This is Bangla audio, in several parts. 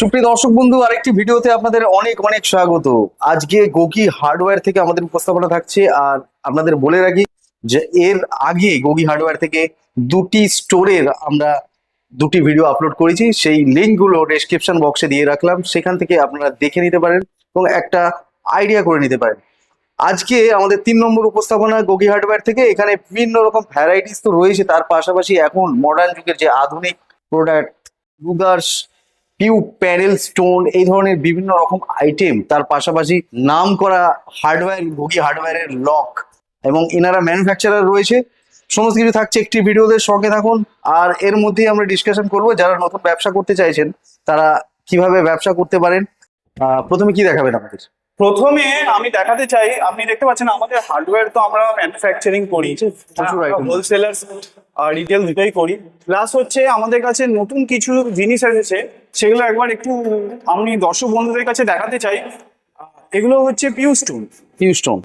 সুপ্রিয় দর্শক বন্ধু, আরেকটি ভিডিওতে আপনাদের অনেক অনেক স্বাগত। আজকে গোগি হার্ডওয়্যার থেকে আমাদের উপস্থাপনা থাকছে, আর আপনাদের বলে রাখি যে এর আগে গোগি হার্ডওয়্যার থেকে দুটি স্টোরের আমরা দুটি ভিডিও আপলোড করেছি। সেই লিঙ্কগুলো ডেসক্রিপশন বক্সে দিয়ে রাখলাম, সেখান থেকে আপনারা দেখে নিতে পারেন এবং একটা আইডিয়া করে নিতে পারেন। আজকে আমাদের তিন নম্বর উপস্থাপনা গোগি হার্ডওয়্যার থেকে, এখানে বিভিন্ন রকম ভ্যারাইটিস তো রয়েছে, তার পাশাপাশি এখন মডার্ন যুগের যে আধুনিক প্রোডাক্ট লুগার্স পিউ প্যারেল স্টোন এই ধরনের বিভিন্ন রকম আইটেম তার পাশাপাশি নাম করা হার্ডওয়্যার ভোগী হার্ডওয়্যারের লক এবং এনারা ম্যানুফ্যাকচারার রয়েছে। সমস্ত কিছু থাকছে একটি ভিডিওদের সঙ্গে থাকুন। আর এর মধ্যেই আমরা ডিসকাশন করব যারা নতুন ব্যবসা করতে চাইছেন তারা কীভাবে ব্যবসা করতে পারেন। আহ, প্রথমে কি দেখাবেন আমাদের প্রথমে আমি দেখাতে চাই আপনি দেখতে পাচ্ছেন আমাদের হার্ডওয়্যার তো আমরা ম্যানুফ্যাকচারিং করি। হোলসেলার রিটেল দুটোই করি। প্লাস হচ্ছে আমাদের কাছে নতুন কিছু জিনিস এসেছে সেগুলো একবার একটু আমি দর্শক বন্ধুদের কাছে দেখাতে চাই। এগুলো হচ্ছে পিউ স্টোন পিউ স্টোন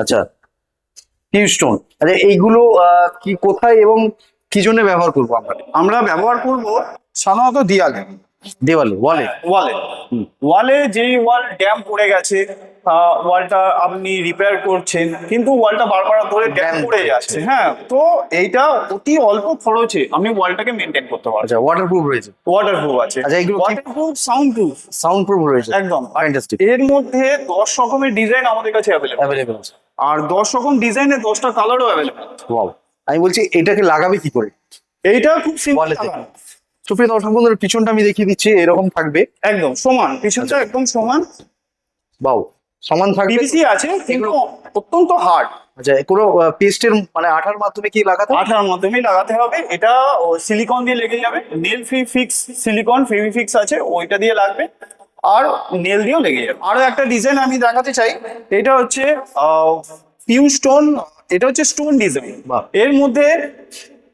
আচ্ছা পিউ স্টোন আচ্ছা এইগুলো কি কোথায় এবং কি জন্য ব্যবহার করব আমরা? আমরা ব্যবহার করব সাধারণত দিয়ালে দেওয়ালে ওয়ালে ওয়ালে ওয়ালে যেই ওয়াল ড্যাম পড়ে গেছে ওয়ালটা আপনি রিপেয়ার করছেন কিন্তু ওয়ালটা বারবার ধরে ড্যাম পড়ে যাচ্ছে। হ্যাঁ তো এইটা অতি অল্প খরচে আমি ওয়ালটাকে মেনটেন করতে পারছি আচ্ছা ওয়াটারপ্রুফ রয়েছে। ওয়াটার প্রুফ আছে। আচ্ছা, এগুলো কি- waterproof soundproof soundproof রয়েছে। একদম। ফ্যান্টাস্টিক এর মধ্যে দশ রকমের ডিজাইন আমাদের কাছে অ্যাভেলেবল অ্যাভেলেবল আছে। আর দশ রকম ডিজাইনে দশটা কালারও অ্যাভেলেবল ওয়াও আমি বলছি এটাকে লাগাবে কি করে? এইটা খুব সিম্পল সুপ্রিয় দর্শক বন্ধুর পিছনটা আমি দেখিয়ে দিচ্ছি এরকম থাকবে। একদম সমান। পিছনটা আচ্ছা। একদম সমান। বাও সমান থাকবে? পিভিসি আছে কিন্তু অত্যন্ত হার্ড আচ্ছা কোনো পেস্টের মানে আঠার মাধ্যমে কি লাগাতে আঠার মাধ্যমেই লাগাতে হবে। এটা সিলিকন দিয়ে লেগে যাবে। Nail free fix silicone Fevi fix আছে ওইটা দিয়ে লাগবে। আর নেল দিয়েও লেগে যাবে। আরও একটা ডিজাইন আমি দেখাতে চাই। এটা হচ্ছে পিউ স্টোন এটা হচ্ছে স্টোন ডিজাইন। এর মধ্যে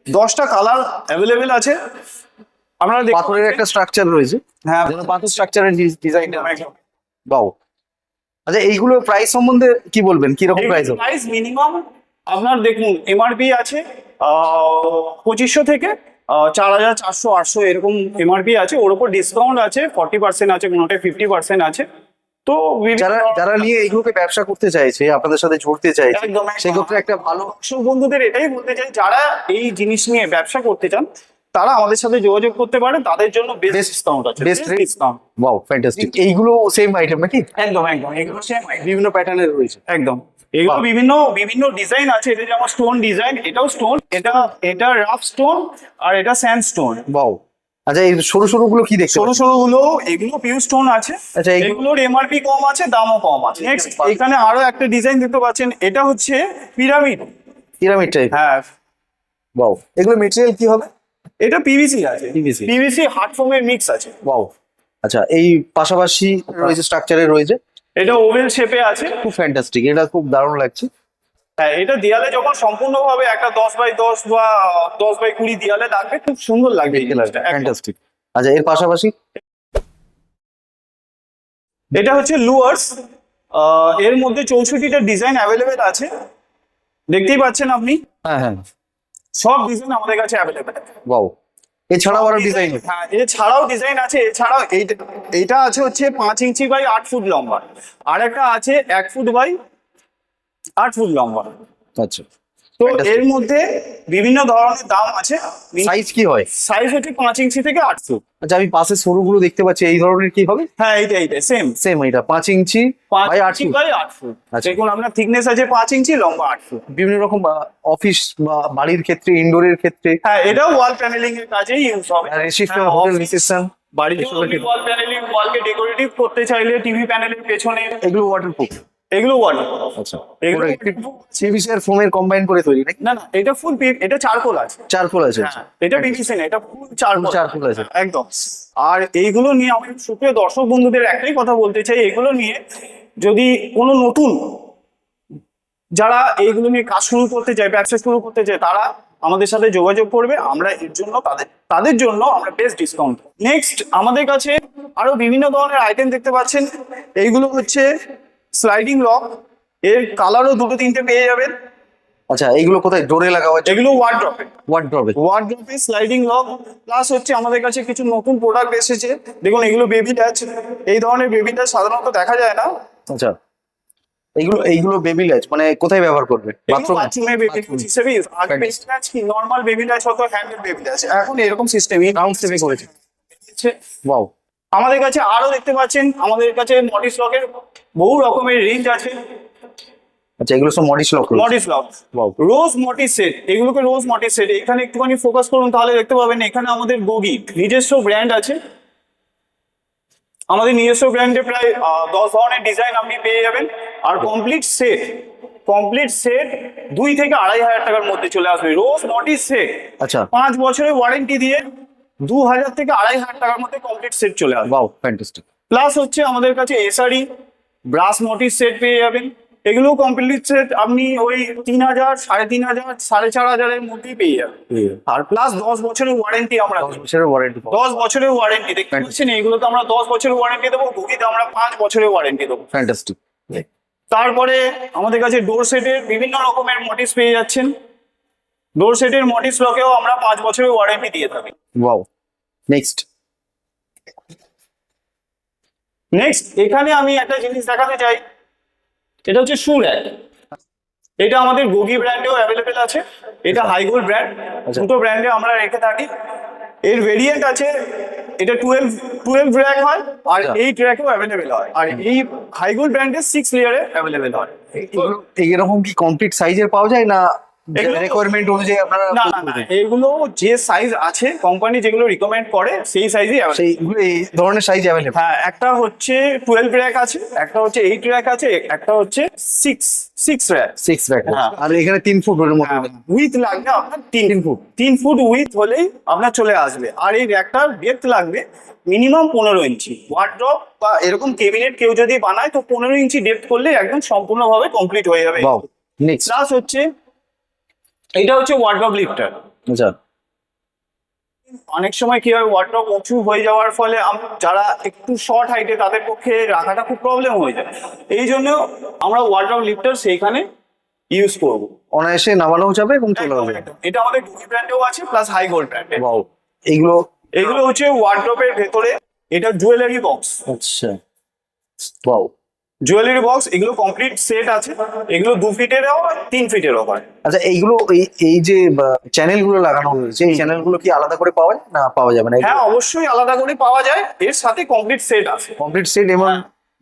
দশটা কালার অ্যাভেলেবেল আছে। আপনারা পাথরের একটা স্ট্রাকচার রয়েছে। হ্যাঁ। পাথর স্ট্রাকচারের ডিজাইন একদম। আচ্ছা এইগুলো প্রাইস সম্বন্ধে কি বলবেন? কি রকম প্রাইস প্রাইস মিনিমাম আপনার দেখুন এমআরপি আছে পঁচিশশো থেকে চার হাজার চারশো আটশো এরকম এমআরপি আছে। ওর উপর ডিসকাউন্ট আছে ফর্টি পার্সেন্ট আছে কোনোটায় ফিফটি পার্সেন্ট আছে। তো যারা যারা নিয়ে এইগুলোকে ব্যবসা করতে চাইছে আপনাদের সাথে জড়তে চাইছে। সেক্ষেত্রে একটা ভালো বন্ধুদের এটাই বলতে চাই যারা এই জিনিস নিয়ে ব্যবসা করতে চান তারা আমাদের সাথে যোগাযোগ করতে পারে তাদের জন্য বেস্ট ডিসকাউন্ট আছে। best ডিসকাউন্ট ওয়াও ফ্যান্টাস্টিক এইগুলো সেম আইটেম নাকি? একদম একদম এগুলো item। বিভিন্ন প্যাটার্নের রয়েছে। একদম। এগুলো বিভিন্ন বিভিন্ন ডিজাইন আছে এটা যেমন স্টোন ডিজাইন এটাও স্টোন এটা এটা রাফ স্টোন আর এটা স্যান্ড স্টোন বাও আচ্ছা এই সরু সরু গুলো কি দেখছ ছোট ছোটগুলো এগুলো পিউ স্টোন আছে। আচ্ছা, এগুলো- এগুলোর এমআরপি কম আছে দামও কম আছে। নেক্সট এখানে আরও একটা ডিজাইন দেখতে পাচ্ছেন এটা হচ্ছে পিরামিড পিরামিড টাইপ হ্যাঁ। বাও এগুলো মেটেরিয়াল কি হবে? এটা পিভিসি আছে। PVC পিভিসি হার্ড ফোমের মিক্স আছে। ওয়াও আচ্ছা এই পাশাপাশি রয়েছে স্ট্রাকচারে রয়েছে। এটা ওভেল শেপে আছে। খুব ফ্যান্টাস্টিক এটা খুব দারুণ লাগছে। হ্যাঁ এটা দেয়ালে যখন সম্পূর্ণভাবে একটা দশ বাই দশ বা দশ বাই কুড়ি দেয়ালে লাগবে খুব সুন্দর লাগবে এই একদম। ফ্যান্টাস্টিক আচ্ছা এর পাশাপাশি? এটা হচ্ছে লুয়ার্স এর মধ্যে চৌষট্টিটা ডিজাইন অ্যাভেলেবেল আছে। দেখতেই পাচ্ছেন আপনি? হ্যাঁ হ্যাঁ। সব ডিজাইন আমাদের কাছে অ্যাভেলেবেল বাউ এছাড়াও আরও ডিজাইন হ্যাঁ এছাড়াও ডিজাইন আছে এছাড়াও এইটা এইটা আছে হচ্ছে পাঁচ ইঞ্চি বাই আট ফুট লম্বা। আর একটা আছে এক ফুট বাই আট ফুট লম্বা। আচ্ছা। তো এর মধ্যে বিভিন্ন ধরনের দাম আছে। সাইজ কি হয়? সাইজ হচ্ছে পাঁচ ইঞ্চি থেকে আট ফুট। আচ্ছা আমি পাশে সরুগুলো দেখতে পাচ্ছি এই ধরনের কি হবে? হ্যাঁ এইটা এইটা সেম সেম এটা পাঁচ ইঞ্চি বাই আট ফুট। বাই আট ফুট। আচ্ছা। দেখুন আপনার থিকনেস আছে পাঁচ ইঞ্চি লম্বা আট ফুট। বিভিন্ন রকম অফিস বা বাড়ির ক্ষেত্রে ইনডোরের ক্ষেত্রে। হ্যাঁ এটাও ওয়াল প্যানেলিং এর কাজেই ইউজ হবে। রিসেপশন হ্যাঁ, হোটেল রিসেপশন বাড়িতে ওয়াল প্যানেলিং ওয়ালকে ডেকোরেটিভ করতে চাইলে টিভি প্যানেলের পেছনে এগুলো ওয়াটারপ্রুফ এগুলো ওয়াল আচ্ছা। এগুলো সিভিসি আর ফোমের কম্বাইন করে তৈরি নাকি? না না এটা ফুল এটা চারকোল আছে। চারকোল আছে হ্যাঁ, এটা পিভিসি না এটা ফুল চারকোল চারকোল আছে। একদম। আর এইগুলো নিয়ে আমি সুপ্রিয় দর্শক বন্ধুদের একটাই কথা বলতে চাই এগুলো নিয়ে যদি কোনো নতুন যারা এইগুলো নিয়ে কাজ শুরু করতে চায় ব্যবসা শুরু করতে চায় তারা আমাদের সাথে যোগাযোগ করবে আমরা এর জন্য তাদের তাদের জন্য আমরা বেস্ট ডিসকাউন্ট নেক্সট আমাদের কাছে আরও বিভিন্ন ধরনের আইটেম দেখতে পাচ্ছেন। এইগুলো হচ্ছে স্লাইডিং লক এর কালারও দুটো তিনটে পেয়ে যাবেন। আচ্ছা এইগুলো কোথায়? ডোরে লাগা হয়েছে? এগুলো ওয়ার্ড্রপে ওয়ার্ড্রবে ওয়ার্ড্রপে স্লাইডিং লক প্লাস হচ্ছে আমাদের কাছে কিছু নতুন প্রোডাক্ট এসেছে। দেখুন এগুলো বেবি ট্যাচ এই ধরনের বেবি ট্যাচ সাধারণত দেখা যায় না। আচ্ছা এইগুলো এইগুলো বেবি ল্যাচ মানে কোথায় ব্যবহার করবে? বাথরুমে বাথরুমে বেবি হিসেবে Fantastic. বেবি ট্যাচ কি? নর্মাল বেবি ট্যাচ হতো হ্যান্ডেল বেবি ট্যাচ এখন এরকম সিস্টেম রাউন্ড স্টেপে করেছে। ওয়াও আমাদের কাছে আরও দেখতে পাচ্ছেন আমাদের কাছে মডিস লকের বহু রকমের রেঞ্জ আছে। আচ্ছা এগুলো সব lock mortise lock rose mortise set এগুলোকে রোজ মটিস সেট এখানে একটুখানি ফোকাস করুন তাহলে দেখতে পাবেন এখানে আমাদের গোগি নিজস্ব ব্র্যান্ড আছে। আমাদের নিজস্ব ব্র্যান্ডে প্রায় দশ ধরনের ডিজাইন আপনি পেয়ে যাবেন। আর কমপ্লিট সেট কমপ্লিট সেট দুই থেকে আড়াই হাজার টাকার মধ্যে চলে আসবে। রোজ মটিস সেট আচ্ছা। পাঁচ বছরের ওয়ারেন্টি দিয়ে দু হাজার থেকে আড়াই হাজার টাকার মধ্যে কমপ্লিট সেট চলে আসবে। ফ্যান্টাস্টিক প্লাস হচ্ছে আমাদের কাছে এসআরই ব্রাশ মোটিভ সেট পেয়ে যাবেন। এগুলো কমপ্লিট সেট আপনি ওই তিন হাজার সাড়ে তিন হাজার সাড়ে চার হাজারের মধ্যেই পেয়ে যাবেন। আর প্লাস দশ বছরের ওয়ারেন্টি আমরা। বছরের ওয়ারেন্টি দশ বছরের ওয়ারেন্টি দেখতে পাচ্ছেন এগুলোতে আমরা দশ বছরের ওয়ারেন্টি দেবো গুগিতে আমরা পাঁচ বছরের ওয়ারেন্টি দেবো। ফ্যান্টাস্টিক তারপরে আমাদের কাছে ডোর সেটের বিভিন্ন রকমের মোটিভস পেয়ে যাচ্ছেন। ডোর সেটের মোটিভস লকেও আমরা পাঁচ বছরের ওয়ারেন্টি দিয়ে থাকি। ওয়াও নেক্সট নেক্সট এখানে আমি একটা জিনিস দেখাতে চাই। এটা হচ্ছে শু র্যাক এটা আমাদের গোগি ব্র্যান্ডেও অ্যাভেলেবেল আছে। এটা হাইগোল ব্র্যান্ড আচ্ছা। দুটো ব্র্যান্ডে আমরা রেখে থাকি। এর ভেরিয়েন্ট আছে এটা টুয়েলভ টুয়েলভ র্যাক হয় আর আচ্ছা। এইট র্যাকও অ্যাভেলেবেল হয়। আর এই হাইগোল ব্র্যান্ডের সিক্স লেয়ারে অ্যাভেলেবেল হয়। এগুলো এইরকম কি কমপ্লিট সাইজের পাওয়া যায় না রিকোয়ারমেন্ট অনুযায়ী আপনারা না না এগুলো যে সাইজ আছে কোম্পানি যেগুলো রিকমেন্ড করে সেই সাইজই এই ধরনের সাইজ অ্যাভেলেবল হ্যাঁ একটা হচ্ছে টুয়েলভ র্যাক আছে একটা হচ্ছে এইট র্যাক আছে একটা হচ্ছে six six rack six rack হ্যাঁ। আর এখানে তিন ফুট উইথ লাগবে আপনার তিন ফুট তিন ফুট উইথ হলেই আপনার চলে আসবে। আর এই র্যাকটার ডেপথ লাগবে মিনিমাম পনেরো ইঞ্চি। ওয়ার্ড্রপ বা এরকম কেবিনেট কেউ যদি বানায় তো পনেরো ইঞ্চি ডেপথ করলে একদম সম্পূর্ণভাবে কমপ্লিট হয়ে যাবে। নেক্সট প্লাস হচ্ছে এটা হচ্ছে ওয়ার্ড্রপ লিফটার আচ্ছা। অনেক সময় কি হয় ওয়ার্ড্রপ উঁচু হয়ে যাওয়ার ফলে যারা একটু শর্ট হাইটে তাদের পক্ষে রাখাটা খুব প্রবলেম হয়ে যায়। এই জন্য আমরা ওয়ার্ড্রপ লিফটার সেইখানে ইউজ করব। অনায়াসে নামানো যাবে এবং চলে যাবে। এটা আমাদের গুগি ব্র্যান্ডেও আছে প্লাস হাই গোল্ড ব্র্যান্ডে ওয়াও এইগুলো এগুলো হচ্ছে ওয়ার্ড্রপের ভেতরে এটা জুয়েলারি বক্স আচ্ছা। ওয়াও জুয়েলারি বক্স এগুলো কমপ্লিট সেট আছে। এগুলো দু ফিটেরও হয় তিন ফিটেরও হয়। আচ্ছা এইগুলো এই এই যে চ্যানেলগুলো লাগানো হয়েছে এই চ্যানেলগুলো কি আলাদা করে পাওয়া যায় না পাওয়া যাবে না? হ্যাঁ অবশ্যই আলাদা করে পাওয়া যায়। এর সাথে কমপ্লিট সেট আছে। কমপ্লিট সেট এবং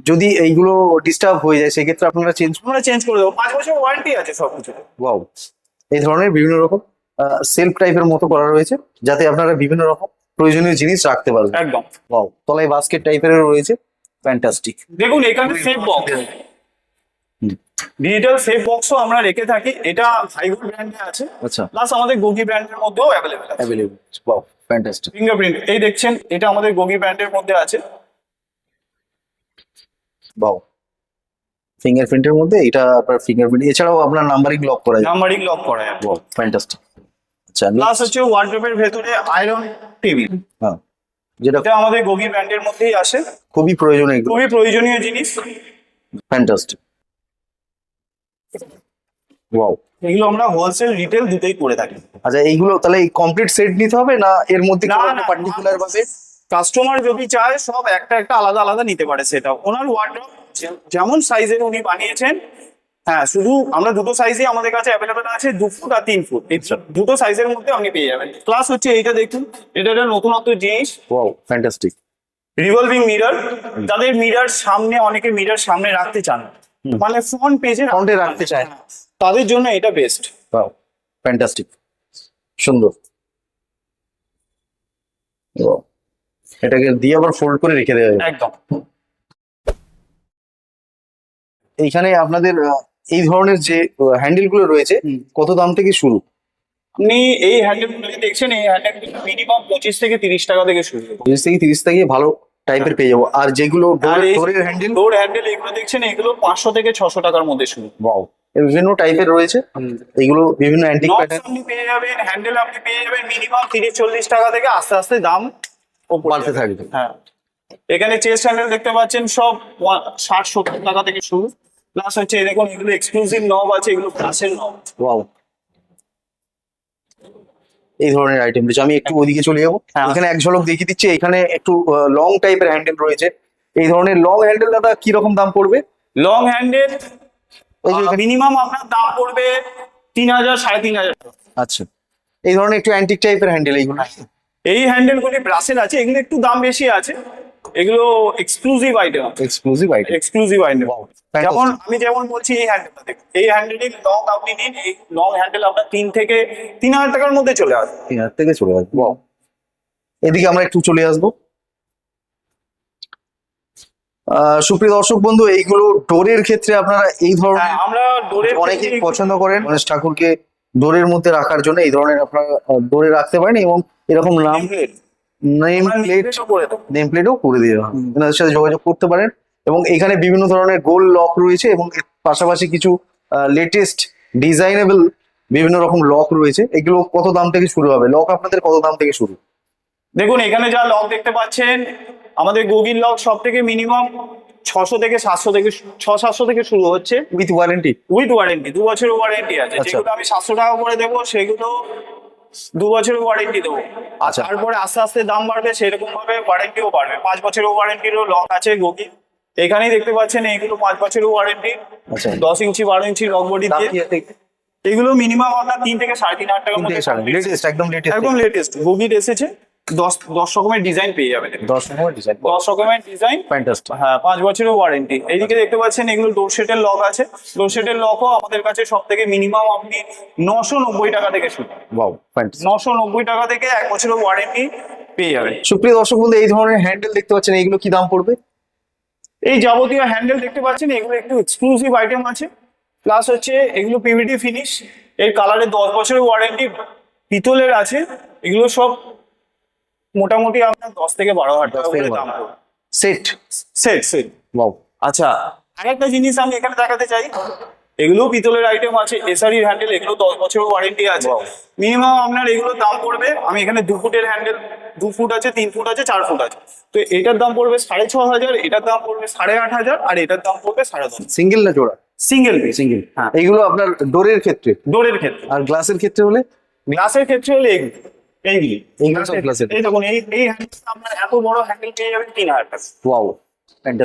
যদি এইগুলো ডিস্টার্ব হয়ে যায় সেক্ষেত্রে আপনারা চেঞ্জ আমরা চেঞ্জ করে দেবো। পাঁচ বছর ওয়ারেন্টি আছে সব কিছু ওয়াও এই ধরনের বিভিন্ন রকম সেলফ টাইপের মতো করা রয়েছে যাতে আপনারা বিভিন্ন রকম প্রয়োজনীয় জিনিস রাখতে পারবেন। একদম। ওয়াও তলায় বাস্কেট টাইপের রয়েছে। ফ্যান্টাস্টিক দেখুন এখানে সেফ বক্স ডিজিটাল সেফ বক্সও আমরা রেখে থাকি। এটা হাইগুল ব্র্যান্ডে আছে। আচ্ছা। প্লাস আমাদের গোগি ব্র্যান্ডের মধ্যেও অ্যাভেলেবেল আছে। অ্যাভেলেবল ওয়াও ফ্যান্টাস্টিক ফিঙ্গারপ্রিন্ট এই দেখছেন এটা আমাদের গোগি ব্র্যান্ডের মধ্যে আছে। ওয়াও ফিঙ্গারপ্রিন্টের মধ্যে? এটা আপনার ফিঙ্গারপ্রিন্ট এছাড়াও আপনার নাম্বারিং লক করা যায়। নাম্বারিং লক করা যায়। ওয়াও ফ্যান্টাস্টিক আচ্ছা প্লাস হচ্ছে ওয়ার্ড্রপের ভেতরে আয়রন টেবিল হ্যাঁ। যেটা আমাদের গোগি ব্র্যান্ডের মধ্যেই আসে। খুবই প্রয়োজনীয় খুবই প্রয়োজনীয় জিনিস। ফ্যান্টাস্টিক ওয়াও এগুলো আমরা হোলসেল রিটেল দুটোই করে থাকি। আচ্ছা এইগুলো তাহলে এই কমপ্লিট সেট নিতে হবে না এর মধ্যে কোনো পার্টিকুলার ভাবে? কাস্টমার যদি চায় সব একটা একটা আলাদা আলাদা নিতে পারে সেটা ওনার ওয়ার্ড্রপ যেমন সাইজের উনি বানিয়েছেন হ্যাঁ শুধু আমরা দুটো সাইজই আমাদের কাছে অ্যাভেলেবেল আছে দু ফুট আর তিন ফুট দুটো সাইজের মধ্যে আপনি পেয়ে যাবেন। প্লাস হচ্ছে এইটা দেখুন এটা একটা নতুনত্ব জিনিস। ওয়াও ফ্যান্টাস্টিক রিভলভিং মিরর যাদের মিরর সামনে অনেকে মিরর সামনে রাখতে চান মানে ফ্রন্ট পেজে এ রাখতে চায়। তাদের জন্য এটা বেস্ট ওয়াও ফ্যান্টাস্টিক সুন্দর। Wow. এটাকে দিয়ে আবার ফোল্ড করে রেখে দেওয়া একদম। এইখানে আপনাদের এই ধরনের যে হ্যান্ডেলগুলো রয়েছে কত দাম থেকে শুরু? আপনি এই হ্যান্ডেলগুলো দেখছেন এই হ্যান্ডেলগুলো মিনিমাম পঁচিশ থেকে তিরিশ টাকা থেকে শুরু পঁচিশ থেকে তিরিশ থেকে ভালো টাইপের পেয়ে যাব। আর যেগুলো ডোরের হ্যান্ডেল ডোর হ্যান্ডেল এগুলো দেখছেন এগুলো পাঁচশো থেকে ছশো টাকার মধ্যে শুরু ওয়াও বিভিন্ন টাইপের রয়েছে। এগুলো বিভিন্ন অ্যান্টিক প্যাটার্ন আপনি পেয়ে যাবেন হ্যান্ডেল আপনি পেয়ে যাবেন মিনিমাম তিরিশ চল্লিশ টাকা থেকে আস্তে আস্তে দাম ওপরে বাড়তে থাকবে। হ্যাঁ। এখানে চেস্ট হ্যান্ডেল দেখতে পাচ্ছেন সব ষাট সত্তর টাকা থেকে শুরু। প্লাস হচ্ছে দেখুন এগুলো এক্সক্লুসিভ নব আছে এগুলো গ্লাসের নব ওয়াও এই ধরনের আইটেম রয়েছে। আমি একটু ওদিকে চলে যাব। হ্যাঁ। এখানে এক ঝলক দেখিয়ে দিচ্ছি এখানে একটু লং টাইপের হ্যান্ডেল রয়েছে। এই ধরনের লং হ্যান্ডেল দাদা কি রকম দাম পড়বে? লং হ্যান্ডেল মিনিমাম আপনার দাম পড়বে তিন হাজার সাড়ে তিন হাজার। আচ্ছা। এই ধরনের একটু অ্যান্টিক টাইপের হ্যান্ডেল এইগুলো। এই হ্যান্ডেলগুলি ব্রাসেল আছে এগুলো একটু দাম বেশি আছে। এগুলো exclusive item exclusive item exclusive item যেমন. আমি যেমন বলছি এই হ্যান্ডেলটা দেখুন। এই হ্যান্ডেলটি লং আপনি নিন এই লং হ্যান্ডেল আপনার তিন থেকে তিন হাজার টাকার মধ্যে চলে আসবে। তিন হাজার থেকে চলে আসবে. এদিকে আমরা একটু চলে আসব। সুপ্রিয় দর্শক বন্ধু এইগুলো ডোরের ক্ষেত্রে আপনারা এই ধরনের হ্যাঁ, আমরা ডোরের অনেকেই পছন্দ করেন। গণেশ ঠাকুরকে ডোরের মধ্যে রাখার জন্য এই ধরনের আপনারা ডোরে রাখতে পারেন এবং এরকম নাম নেম প্লেট নেম প্লেটও করে দিয়ে দেওয়া এনাদের সাথে যোগাযোগ করতে পারেন। এবং এখানে বিভিন্ন ধরনের গোল লক রয়েছে এবং পাশাপাশি কিছু লেটেস্ট ডিজাইনেবল বিভিন্ন রকম লক রয়েছে। এগুলো কত দাম থেকে শুরু হবে? লক আপনাদের কত দাম থেকে শুরু? দেখুন এখানে যা লক দেখতে পাচ্ছেন আমাদের গুগল লক সব থেকে মিনিমাম ছশো থেকে সাতশো থেকে ছ সাতশো থেকে শুরু হচ্ছে। উইথ ওয়ারেন্টি উইথ ওয়ারেন্টি দু বছরের ওয়ারেন্টি আছে। আচ্ছা। যেগুলো আমি সাতশো টাকা করে দেবো সেগুলো দু বছরের ওয়ারেন্টি দেবো। আচ্ছা। তারপরে আস্তে আস্তে দাম বাড়বে সেরকম ভাবে ওয়ারেন্টিও বাড়বে। পাঁচ বছরের ওয়ারেন্টিরও লক আছে গোগি এখানেই দেখতে পাচ্ছেন এইগুলো পাঁচ বছরের ওয়ারেন্টি আচ্ছা। দশ ইঞ্চি বারো ইঞ্চি লক বডি দিয়ে। এগুলো মিনিমাম আপনার তিন থেকে সাড়ে তিন হাজার লেটেস্ট একদম লেটেস্ট একদম লেটেস্ট এসেছে। দশ দশ রকমের ডিজাইন পেয়ে যাবেন দশ ডিজাইন দশ রকমের ডিজাইন ফ্যান্টাস্টিক হ্যাঁ পাঁচ বছরের ওয়ারেন্টি এইদিকে দেখতে পাচ্ছেন এগুলো ডোর সেটের লক আছে। ডোর সেটের লকও আমাদের কাছে সব থেকে মিনিমাম আপনি নশো নব্বই টাকা থেকে শুরু। নশো নব্বই টাকা থেকে এক বছরের ওয়ারেন্টি পেয়ে যাবেন। সুপ্রিয় দর্শক বন্ধু এই ধরনের হ্যান্ডেল দেখতে পাচ্ছেন এইগুলো কি দাম পড়বে? এই যাবতীয় হ্যান্ডেল দেখতে পাচ্ছেন এগুলো একটু এক্সক্লুসিভ আইটেম আছে। প্লাস হচ্ছে এগুলো পিভিটি ফিনিশ এর কালারে দশ বছরের ওয়ারেন্টি পিতলের আছে। এগুলো সব মোটামুটি আপনার দশ থেকে বারো হাজার টাকা 10 করে দাম সেট সেট সেট আচ্ছা আরেকটা জিনিস আমি এখানে দেখাতে চাই। এগুলো পিতলের আইটেম আছে এসআরি হ্যান্ডেল এগুলো দশ বছরের ওয়ারেন্টি আছে। মিনিমাম আপনার এগুলোর দাম পড়বে আমি এখানে দু ফুটের হ্যান্ডেল দু ফুট আছে তিন ফুট আছে চার ফুট আছে। তো এটার দাম পড়বে সাড়ে ছ হাজার এটার দাম পড়বে সাড়ে আট হাজার আর এটার দাম পড়বে সাড়ে দশ। সিঙ্গেল না জোড়া? সিঙ্গেল সিঙ্গেল হ্যাঁ। এইগুলো আপনার ডোরের ক্ষেত্রে? ডোরের ক্ষেত্রে। আর গ্লাসের ক্ষেত্রে হলে? গ্লাসের ক্ষেত্রে হলে এগুলি। এইগুলি এই দেখুন এই এই হ্যান্ডেলটা আপনার এত বড় হ্যান্ডেল পেয়ে যাবেন তিন হাজার টাকা। ওয়াও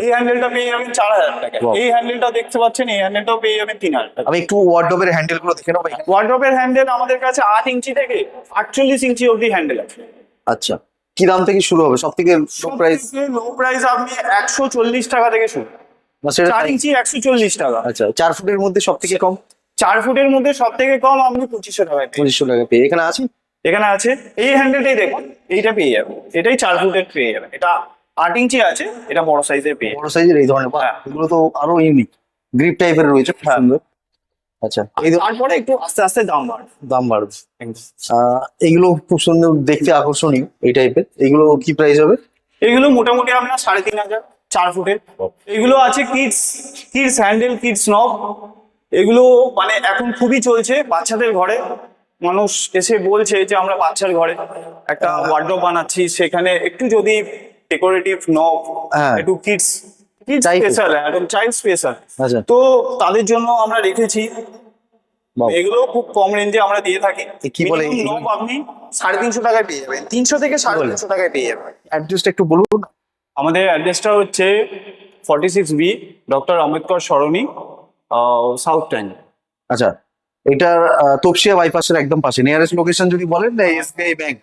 এই হ্যান্ডেলটা পেয়ে যাবেন চার হাজার টাকা। এই হ্যান্ডেলটা দেখতে পাচ্ছেন এই হ্যান্ডেলটাও পেয়ে যাবেন তিন হাজার টাকা। আমি একটু ওয়ার্ডরোবের হ্যান্ডেলগুলো দেখে নেব এখানে। হ্যান্ডেল আমাদের কাছে আট ইঞ্চি থেকে আটচল্লিশ ইঞ্চি অবধি হ্যান্ডেল আছে। আচ্ছা কি দাম থেকে শুরু হবে? সব থেকে লো প্রাইস লো প্রাইস আপনি একশো চল্লিশ টাকা থেকে শুরু। চার ইঞ্চি একশো চল্লিশ টাকা। আচ্ছা চার ফুটের মধ্যে সব থেকে কম? চার ফুটের মধ্যে সব থেকে কম আপনি পঁচিশশো টাকায় পঁচিশশো টাকা পেয়ে এখানে আছে? এখানে আছে এই হ্যান্ডেলটাই দেখুন এইটা পেয়ে যাবেন। এটাই চার ফুটের পেয়ে যাবে এটা আট ইঞ্চি আছে এটা বড় সাইজের পেয়ে বড় সাইজের এই ধরনের হ্যাঁ। এগুলো তো আরও ইউনিক গ্রিপ টাইপের রয়েছে হ্যাঁ। সুন্দর। আচ্ছা এই তারপরে একটু আস্তে আস্তে দাম বাড়বে। দাম বাড়বে। এইগুলো খুব সুন্দর দেখতে আকর্ষণীয় এই টাইপের এগুলো কি প্রাইস হবে? এগুলো মোটামুটি আপনার সাড়ে তিন হাজার চার ফুটের এগুলো আছে কিডস কিডস হ্যান্ডেল কিডস নব এগুলো মানে এখন খুবই চলছে বাচ্চাদের ঘরে। মানুষ এসে বলছে যে আমরা বাচ্চার ঘরে একটা ওয়ার্ড্রপ বানাচ্ছি সেখানে একটু যদি ডেকোরেটিভ নব হ্যাঁ। একটু কিডস স্পেশাল একদম চাইল্ড স্পেশাল আচ্ছা। তো তাদের জন্য আমরা রেখেছি। এগুলো খুব কম রেঞ্জে আমরা দিয়ে থাকি। কি বলে নব আপনি সাড়ে তিনশো টাকায় পেয়ে যাবেন। তিনশো থেকে সাড়ে তিনশো টাকায় পেয়ে যাবেন। অ্যাড্রেসটা একটু বলুন। আমাদের অ্যাড্রেসটা হচ্ছে forty six B doctor Ambedkar সরণি সাউথ ট্যাঙ্ক আচ্ছা। এটা তপসিয়া বাইপাসের একদম পাশে। নিয়ারেস্ট লোকেশন যদি বলেন না এসবিআই ব্যাংক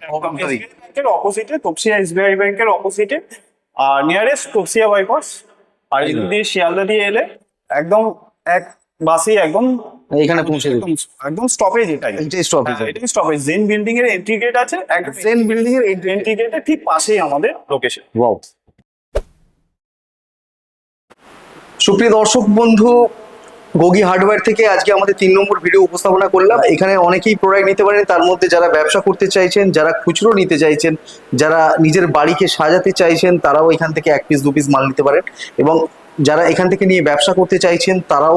ব্যাংকের অপোজিটে তপসিয়া এসবিআই ব্যাংকের অপোজিটে আর নিয়ারেস্ট তপসিয়া বাইপাস। আর এদিক দিয়ে শিয়ালদা দিয়ে এলে একদম এক বাসে একদম এখানে পৌঁছে দেবে। একদম একদম স্টপেজ এটাই। এইটাই স্টপেজ হ্যাঁ, এটাই স্টপেজ জেন বিল্ডিং এর এন্ট্রি গেট আছে একদম জেন বিল্ডিং এর এন্ট্রি গেটের ঠিক পাশেই আমাদের লোকেশন ওয়াও সুপ্রিয় দর্শক বন্ধু গোগি হার্ডওয়্যার থেকে আজকে আমাদের তিন নম্বর ভিডিও উপস্থাপনা করলাম। এখানে অনেকেই প্রোডাক্ট নিতে পারেন, তার মধ্যে যারা ব্যবসা করতে চাইছেন, যারা খুচরো নিতে চাইছেন, যারা নিজের বাড়িকে সাজাতে চাইছেন, তারাও এখান থেকে এক পিস দু পিস মাল নিতে পারেন। এবং যারা এখান থেকে নিয়ে ব্যবসা করতে চাইছেন, তারাও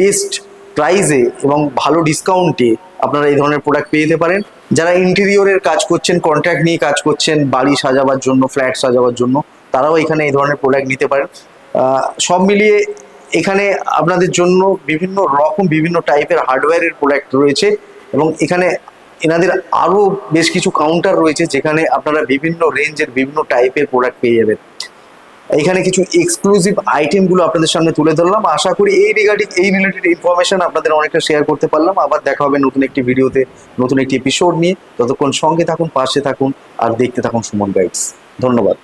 বেস্ট প্রাইজে এবং ভালো ডিসকাউন্টে আপনারা এই ধরনের প্রোডাক্ট পেয়ে যেতে পারেন। যারা ইন্টেরিয়রের কাজ করছেন কন্ট্রাক্ট নিয়ে কাজ করছেন, বাড়ি সাজাবার জন্য ফ্ল্যাট সাজাবার জন্য, তারাও এখানে এই ধরনের প্রোডাক্ট নিতে পারেন। সব মিলিয়ে এখানে আপনাদের জন্য বিভিন্ন রকম, বিভিন্ন টাইপের হার্ডওয়্যারের প্রোডাক্ট রয়েছে এবং এখানে এনাদের আরও বেশ কিছু কাউন্টার রয়েছে যেখানে আপনারা বিভিন্ন রেঞ্জের বিভিন্ন টাইপের প্রোডাক্ট পেয়ে যাবেন। এখানে কিছু এক্সক্লুসিভ আইটেমগুলো আপনাদের সামনে তুলে ধরলাম। আশা করি এই রিগার্ডিং এই রিলেটেড ইনফরমেশন আপনাদের অনেকটা শেয়ার করতে পারলাম। আবার দেখা হবে নতুন একটি ভিডিওতে, নতুন একটি এপিসোড নিয়ে। ততক্ষণ সঙ্গে থাকুন, পাশে থাকুন, আর দেখতে থাকুন সুমন গাইডস ধন্যবাদ।